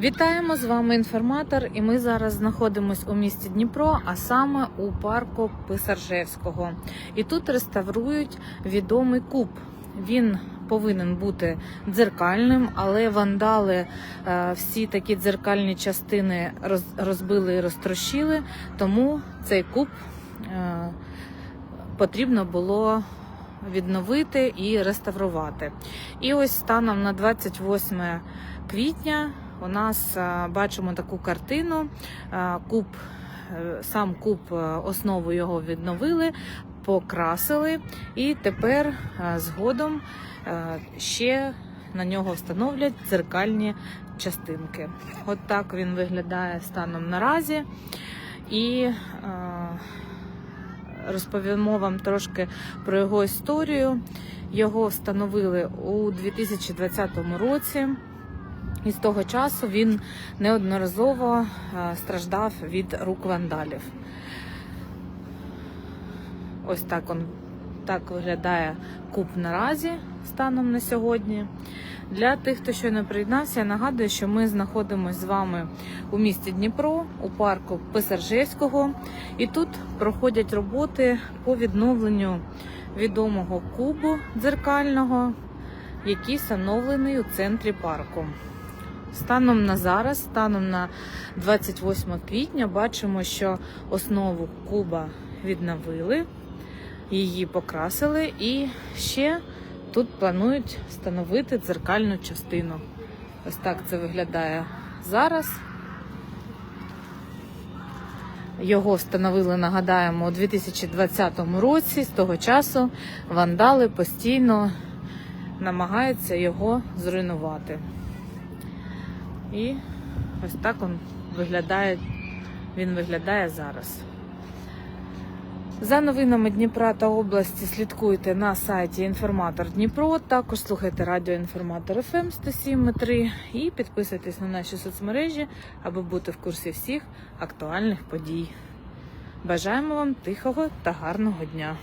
Вітаємо з вами інформатор, і ми зараз знаходимося у місті Дніпро, а саме у парку Писаржевського. І тут реставрують відомий куб. Він повинен бути дзеркальним, але вандали е, всі такі дзеркальні частини роз- розбили і розтрощили, тому цей куб е, потрібно було відновити і реставрувати. І ось станом на 28 квітня у нас е, бачимо таку картину. Е, Куб, е, сам куб, основу його відновили, покрасили, і тепер згодом ще на нього встановлять дзеркальні частинки. От так він виглядає станом наразі. І розповімо вам трошки про його історію. Його встановили у 2020 році. І з того часу він неодноразово е, страждав від рук вандалів. Ось так он так виглядає куб наразі станом на сьогодні. Для тих, хто щойно приєднався, я нагадую, що ми знаходимося з вами у місті Дніпро, у парку Писаржевського. І тут проходять роботи по відновленню відомого кубу дзеркального, який встановлений у центрі парку. Станом на зараз, станом на 28 квітня, бачимо, що основу куба відновили, її покрасили і ще тут планують встановити дзеркальну частину. Ось так це виглядає зараз. Його встановили, нагадаємо, у 2020 році. З того часу вандали постійно намагаються його зруйнувати. І ось так він виглядає, він виглядає зараз. За новинами Дніпра та області слідкуйте на сайті Інформатор Дніпро. Також слухайте радіо Інформатор ФМ 107.3 і підписуйтесь на наші соцмережі, аби бути в курсі всіх актуальних подій. Бажаємо вам тихого та гарного дня!